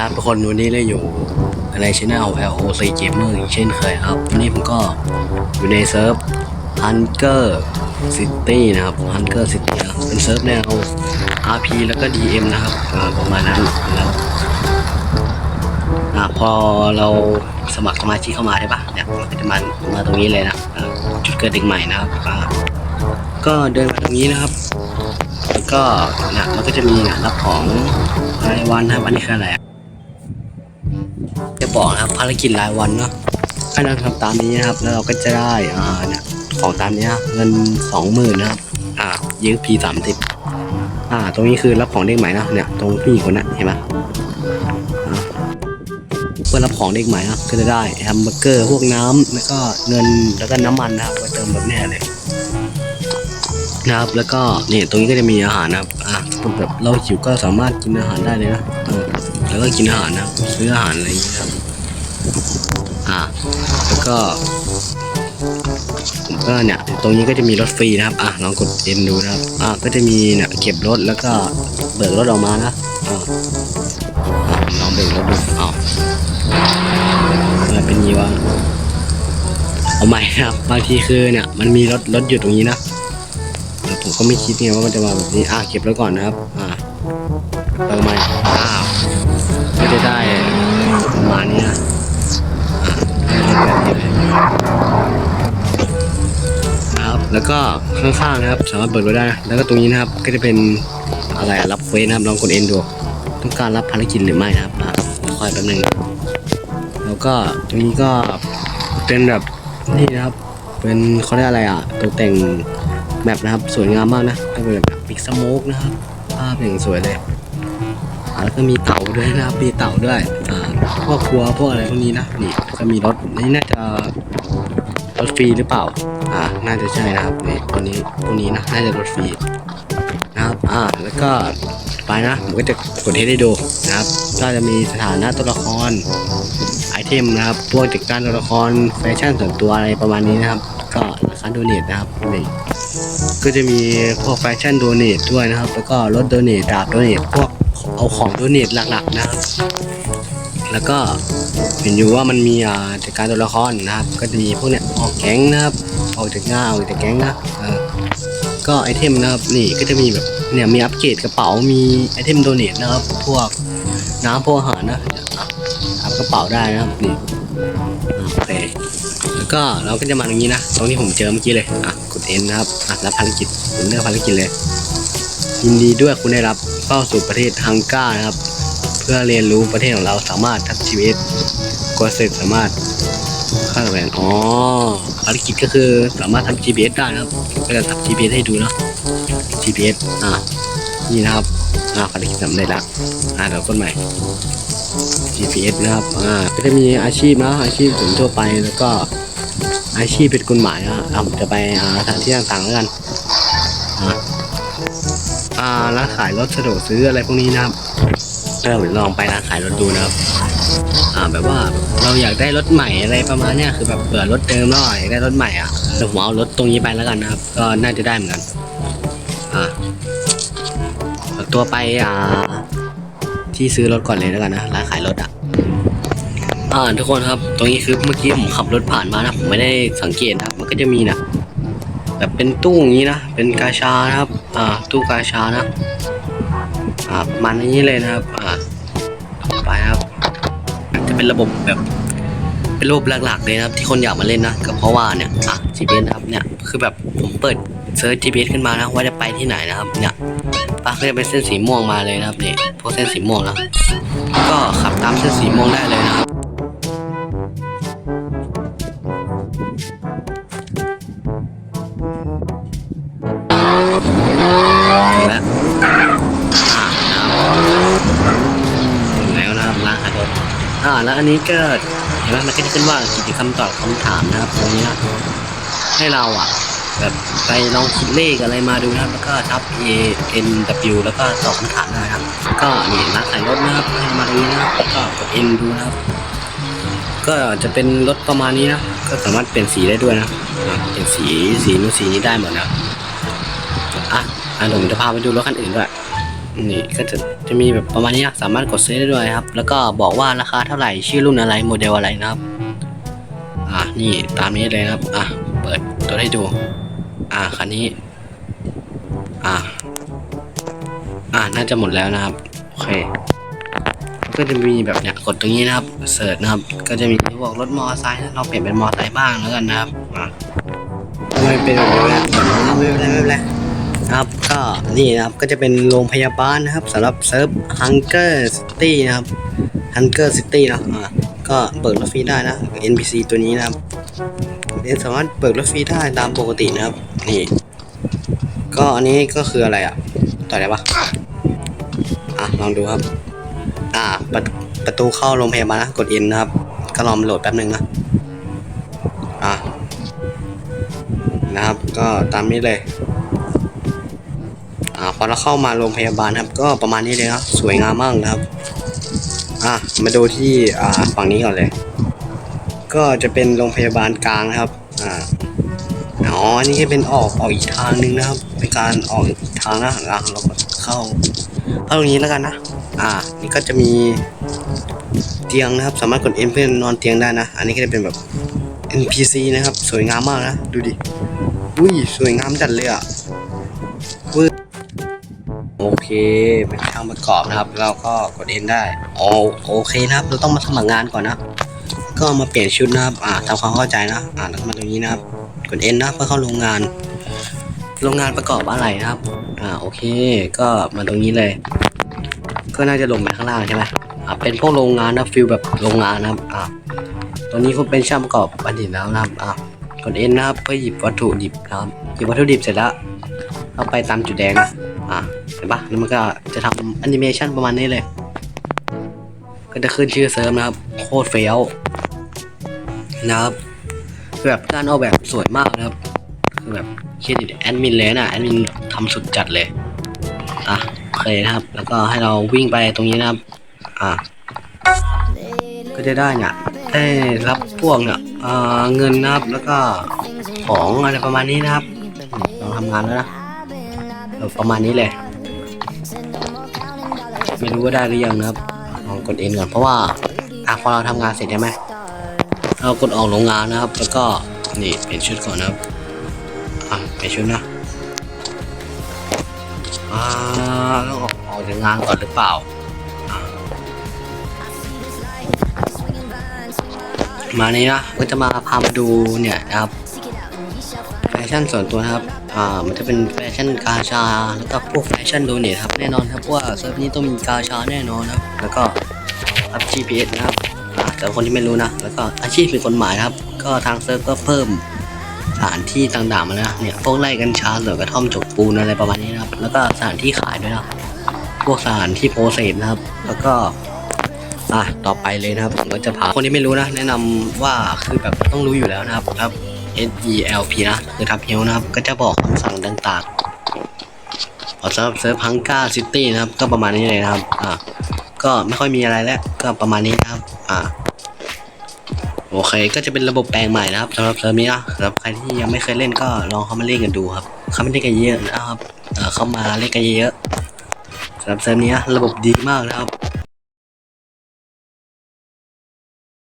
ครับทุกคนวันนี้เราอยู่ในช่อง LOC Gamer อย่างเช่นเคยครับ วันนี้ผมก็อยู่ในเซิร์ฟ Hunger City นะครับ Hunger City นะครับเป็นเซิร์ฟแนว RP แล้วก็ DM นะครับประมาณนั้นนะครับอ่าพอเราสมัครสมาชิกเข้ามาได้ปะเนี่ยมันจะมามาตรงนี้เลยนะจุดเกิดเด็กใหม่นะครับก็เดินมาตรงนี้นะครับแล้วก็เนี่ยมันก็จะมีเนี่ยรับของรายวันนะครับอันนี้คืออะไรอะจะ บอกนะครับภารกิจรายวันเนาะให้เราทำตามนี้นะครับ แล้วเราก็จะได้อ่าเนี่ยของตามเนี้ยเงินสองหมื่นนะครับ อ่ายืมพีสามสิบอ่า ตรงนี้คือรับของเด็กใหม่นะเนี่ย ตรงผู้หญิงคนนั้นเห็นไหมอ่าเพื่อรับของเด็กใหม่นะก็จะได้แฮมเบอร์เกอร์พวกน้ำแล้วก็เงินแล้วก็น้ำมันนะครับไปเติมแบบเนี้ยเลยนะครับแล้วก็นี่ตรงนี้ก็จะมีอาหารนะครับอะแบบเราหิวก็สามารถกินอาหารได้เลยนะเออแล้วก็กินอาหารนะซื้ออาหารอะไรอย่างเงี้ยครับ อะแล้วก็ผมก็เนี่ยตรงนี้ก็จะมีรถฟรีนะครับอะลองกดเอ็นดูนะครับอะก็จะมีเนี่ยเก็บรถแล้วก็เบิกรถออกมานะอะอ่ลองเบิกรถดูอ้าวอะไรเป็นงี้วะเอาใหม่นะครับบางทีคือเนี่ยมันมีรถรถอยู่ตรงนี้นะแต่ผมก็ไม่คิดไงว่ามันจะมาแบบนี้อะเก็บแล้วก่อนนะครับอ่าเติมใหม่อ้าวก็จะได้ประมาณนี้นะ ครับ แล้วก็ข้างๆนะครับ สามารถเปิดไว้ได้นะแล้วก็ตรงนี้นะครับ ก็จะเป็นอะไรรับเควสนะครับลองกดเอ็นดูต้องการรับภารกิจหรือไม่นะครับคอยแป๊บนึงแล้วก็ตรงนี้ก็เป็นแบบนี่นะครับ เป็นเขาเรียกอะไรอะตกแต่งแมปนะครับ สวยงามมากนะก็เป็นแบบปิกสโมกนะครับ ภาพอย่างสวยเลย แล้วก็มีเต่าด้วยนะครับมีเต่าด้วยอ่าพวกครัวพวกอะไรพวกนี้นะนี่ก็มีรถนี่น่าจะรถฟรีหรือเปล่าอ่าน่าจะใช่นะครับนี่ตัวนี้ตัวนี้นะน่าจะรถฟรีนะครับอ่าแล้วก็ไปนะผมก็จะกดเทสให้ดูนะครับ ก็จะมีสถานะตัวละครไอเทมนะครับพวกจัดการตัวละครแฟชั่นส่วนตัวอะไรประมาณนี้นะครับ ก็ราคาโดเนทนะครับนี่ก็จะมีพวกแฟชั่นโดเนทด้วยนะครับ แล้วก็รถโดเนทดาบโดเนทพวก เอาของโดเนทหลักๆนะครับ แล้วก็เห็นอยู่ว่ามันมีอ่าจัดการตัวละครนะครับ ก็จะมีพวกเนี้ยออกแก๊งนะครับออกจากง่าออกจากแก๊งนะเออก็ไอเทมนะครับนี่ก็จะมีแบบเนี่ยมีอัปเกรดกระเป๋ามีไอเทมโดเนทนะครับ พวกน้ำพวกอาหารนะอะทำกระเป๋าได้นะครับนี่โอเคแล้วก็เราก็จะมาตรงนี้นะ ตรงที่ผมเจอเมื่อกี้เลยอะกด N นะครับอะรับภารกิจผมเลือกภารกิจเลยยินดีด้วยคุณได้รับ เข้าสู่ประเทศฮังการนะครับ เพื่อเรียนรู้ประเทศของเราสามารถทักชีวิตกดเสร็จสามารถข้าแหวนอ๋อภารกิจก็คือสามารถทำ GPS ได้นะครับก็จะทำ GPS ให้ดูเนาะ GPS อะนี่นะครับอะภารกิจสำเร็จละอะเดี๋ยวกดใหม่ GPS นะครับอ่าก็จะมีอาชีพนะอาชีพผมทั่วไปแล้วก็อาชีพเป็นกฎหมายนะอะผมจะไปอ่าสถานที่ต่างๆแล้วกันอ่า อ่าร้านขายรถสะดวกซื้ออะไรพวกนี้นะครับเออผมลองไปร้านขายรถดูนะครับ อ่าแบบว่าเราอยากได้รถใหม่อะไรประมาณเนี้ยคือแบบเปิดรถเดิมแล้วอยากได้รถใหม่อะเดี๋ยวผมเอารถตรงนี้ไปแล้วกันนะครับ ก็น่าจะได้เหมือนกัน อ่าตัวไปอ่าที่ซื้อรถก่อนเลยแล้วกันนะร้านขายรถอะอ่าทุกคนครับ ตรงนี้คือเมื่อกี้ผมขับรถผ่านมานะผมไม่ได้สังเกตนะครับมันก็จะมีนะ แบบเป็นตู้อย่างนี้นะ เป็นกาชานะครับ อ่า ตู้กาชานะ อ่าประมันอย่างนี้เลยนะครับ อ่าไปครับ จะเป็นระบบแบบ เป็นระบบหลักๆเลยนะครับ ที่คนอยากมาเล่นนะก็เพราะว่าเนี่ย อะ GPS นะครับเนี่ย คือแบบผมเปิดเซิร์ช GPS ขึ้นมานะว่าจะไปที่ไหนนะครับ เนี่ยปาก็จะเป็นเส้นสีม่วงมาเลยนะครับเนี่ยพวกเส้นสีม่วงนะ ก็ขับตามเส้นสีม่วงได้เลยนะครับ แล้วนะครับร้านขายรถอ่าแล้วอันนี้ก็เห็นไหมมันก็จะขึ้นว่ากิจกรรมตอบคำถามนะครับตรงนี้ให้เราอะแบบไปลองคิดเลขอะไรมาดูนะครับ แล้วก็ทับ A N W แล้วก็ตอบคำถามได้นะครับ ก็นี่ร้านขายรถนะครับให้มาตรงนี้นะครับก็กด N ดูนะครับ ก็จะเป็นรถประมาณนี้นะ ก็สามารถเปลี่ยนสีได้ด้วยนะเปลี่ยนสีสีนู้นสีนี้ได้หมดนะอะ อะเดี๋ยวผมจะพาไปดูรถคันอื่นด้วย นี่ก็จะจะมีแบบประมาณนี้นะสามารถกดซื้อได้ด้วยครับ แล้วก็บอกว่าราคาเท่าไหร่ ชื่อรุ่นอะไร โมเดลอะไรนะครับ อะนี่ตามนี้เลยนะครับ อะ เปิดตัวให้ดู อะคันนี้ อะ อะน่าจะหมดแล้วนะครับ โอเค ก็จะมีแบบเนี้ยกดตรงนี้นะครับ เสิร์ชนะครับ ก็จะมีพวกรถมอเตอร์ไซค์นะเราเปลี่ยนเป็นมอเตอร์ไซค์บ้างแล้วกันนะครับ อะไม่เป็นแบบนี้วะเอาไม่เป็นไรไม่เป็นไร ครับก็นี่นะครับก็จะเป็นโรงพยาบาลนะครับสำหรับเซิร์ฟ Hunger City นะครับ Hunger City เนะอ่าก็เปิดรถฟรีได้นะ NPC ตัวนี้นะครับเรียนสามารถเปิดรถฟรีได้ตามปกตินะครับนี่ก็อันนี้ก็คืออะไรอะต่อได้ปะอะลองดูครับ อ่าประประตูเข้าโรงพยาบาลนะกด N นะครับ ก็ลองโหลดแป๊บนึงนะอะนะครับ ก็ตามนี้เลย อ่าพอเราเข้ามาโรงพยาบาลครับ ก็ประมาณนี้เลยครับสวยงามมากนะครับอะมาดูที่อ่าฝั่งนี้ก่อนเลย ก็จะเป็นโรงพยาบาลกลางนะครับอ่าอ๋ออันนี้ก็เป็นออกออกอีกทางหนึ่งนะครับเป็นการออกอีกทางนะอะเราก็เข้าเข้าตรงนี้แล้วกันนะอ่า นี่ก็จะมีเตียงนะครับ สามารถกดเอ็นเพื่อนอนเตียงได้นะ อันนี้ก็จะเป็นแบบ NPC นะครับ สวยงามมากนะ ดูดิ อุ้ย สวยงามจัดเลยอะ โอเคเป็นช่างประกอบนะครับ เราก็กดเอนได้โอโอเคนะครับ เราต้องมาสมัครงานก่อนนะก็มาเปลี่ยนชุดนะครับอ่าทำความเข้าใจนะอ่าแล้วมาตรงนี้นะครับ กดเอนนะเพื่อเข้าโรงงาน โรงงานประกอบอะไรนะครับ อ่าโอเค ก็มาตรงนี้เลย ก็น่าจะลงไปข้างล่างใช่ไหมอ่าเป็นพวกโรงงานนะฟิลแบบโรงงานนะครับอ่าตอนนี้คุณเป็นช่างประกอบบัณฑิตแล้วนะครับอ่า กดเอนนะครับเพื่อหยิบวัตถุดิบนะครับหยิบวัตถุดิบเสร็จแล้วเอาไปตามจุดแดงนะอ่าเห็นปะแล้วมันก็จะทำแอนิเมชันประมาณนี้เลย ก็จะขึ้นชื่อเซิร์ฟนะครับ โคตรเฟี้ยวนะครับแบบการออกแบบสวยมากนะครับคือแบบเครดิตแอดมินเลยนะแอดมินทำสุดจัดเลยอะโอเคนะครับ แล้วก็ให้เราวิ่งไปตรงนี้นะครับ อะก็จะได้เนี่ย ได้รับพวกเนี่ยเงินนะครับแล้วก็ของอะไรประมาณนี้นะครับเราทำงานแล้วนะประมาณนี้เลยไม่รู้ว่าได้หรือยังนะครับลองกดเอ็นก่อนเพราะว่าอะพอเราทำงานเสร็จใช่ไหมเรากดออกโรงงานนะครับ แล้วก็นี่เปลี่ยนชุดก่อนนะครับอะเปลี่ยนชุดนะอ่าต้องออกออกจากงานก่อนหรือเปล่า มานี้นะก็จะมาพามาดูเนี่ยนะครับแฟชั่นส่วนตัวนะครับอ่ามันจะเป็นแฟชั่นกาชาแล้วก็พวกแฟชั่นโดเนทครับแน่นอนครับว่าเซิร์ฟนี้ต้องมีกาชาแน่นอนนะครับแล้วก็อัพ GPS นะครับแต่คนที่ไม่รู้นะแล้วก็อาชีพเป็นคนหมายนะครับ ก็ทางเซิร์ฟก็เพิ่มสถานที่ต่างๆมาแล้วเนี่ยพวกไร่กัญชาเหลือกระท่อมจกปูนอะไรประมาณนี้นะครับ แล้วก็สถานที่ขายด้วยนะพวกสถานที่โพสเซสนะครับ แล้วก็ อะต่อไปเลยนะครับผมก็จะพาคนที่ไม่รู้นะ แนะนำว่าคือแบบต้องรู้อยู่แล้วนะครับครับ S E L P นะคือทับเฮลนะครับ ก็จะบอกคำสั่งต่างๆพอสำหรับเซิร์ฟพังก้าซิตี้นะครับ ก็ประมาณนี้เลยนะครับอ่าก็ไม่ค่อยมีอะไรแล้วก็ประมาณนี้นะครับอ่าโอเค ก็จะเป็นระบบแปลงใหม่นะครับสำหรับเซิร์ฟนี้นะสำหรับใครที่ยังไม่เคยเล่นก็ลองเข้ามาเล่นกันดูครับเข้ามาเล่นกันเยอะนะครับเข้ามาเล่นกันเยอะสำหรับเซิร์ฟนี้นะระบบดีมากนะครับ